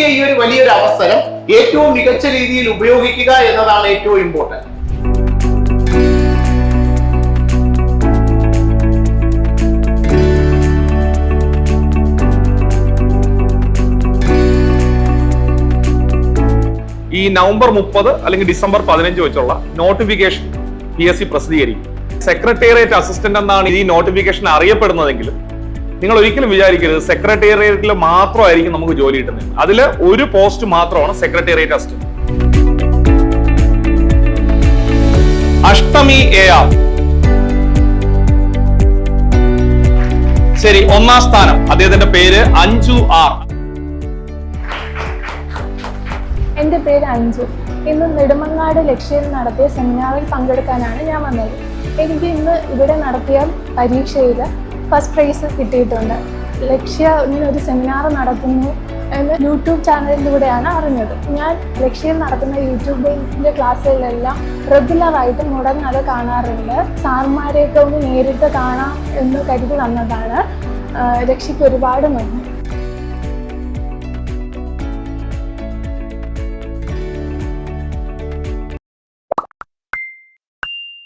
കിട്ടിയ ഈ ഒരു വലിയൊരു അവസരം ഏറ്റവും മികച്ച രീതിയിൽ ഉപയോഗിക്കുക എന്നതാണ് ഏറ്റവും ഇമ്പോർട്ടന്റ് ഈ നവംബർ മുപ്പത് അല്ലെങ്കിൽ ഡിസംബർ പതിനഞ്ച് വെച്ചുള്ള നോട്ടിഫിക്കേഷൻ പി എസ് സി പ്രസിദ്ധീകരിക്കും. സെക്രട്ടേറിയറ്റ് അസിസ്റ്റന്റ് എന്നാണ് ഈ നോട്ടിഫിക്കേഷൻ അറിയപ്പെടുന്നതെങ്കിലും നിങ്ങൾ ഒരിക്കലും വിചാരിക്കരുത്. സെക്രട്ടേറിയറ്റിൽ മാത്രമായിരിക്കും നമുക്ക് ജോലി കിട്ടുന്നത്. അതിൽ ഒരു പോസ്റ്റ് മാത്രമാണ് സെക്രട്ടേറിയറ്റ് അസ്റ്റ് അഷ്ടമി എ ആർ. ശരി ഒന്നാം സ്ഥാനം. അദ്ദേഹത്തിന്റെ പേര് അഞ്ജു ആർ. എന്റെ പേര് അഞ്ജു. ഇന്ന് നെടുമങ്ങാട് ലക്ഷ്യം നടത്തിയ സെമിനാറിൽ പങ്കെടുക്കാനാണ് ഞാൻ വന്നത്. എനിക്ക് ഇന്ന് ഇവിടെ നടത്തിയ പരീക്ഷയിൽ ഫസ്റ്റ് പ്രൈസ് കിട്ടിയിട്ടുണ്ട്. ലക്ഷ്യ ഒരു സെമിനാർ നടത്തുന്നു എന്ന് യൂട്യൂബ് ചാനലിലൂടെയാണ് അറിഞ്ഞത്. ഞാൻ ലക്ഷ്യയിൽ നടത്തുന്ന യൂട്യൂബിന്റെ ക്ലാസ്സുകളിലെല്ലാം റെഗുലറായിട്ട് മുടങ്ങാതെ കാണാറുണ്ട്. സാർമാരെയൊക്കെ ഒന്ന് നേരിട്ട് കാണാം എന്ന് കരുതി വന്നതാണ്. ലക്ഷ്യക്ക് ഒരുപാട് നന്ദി.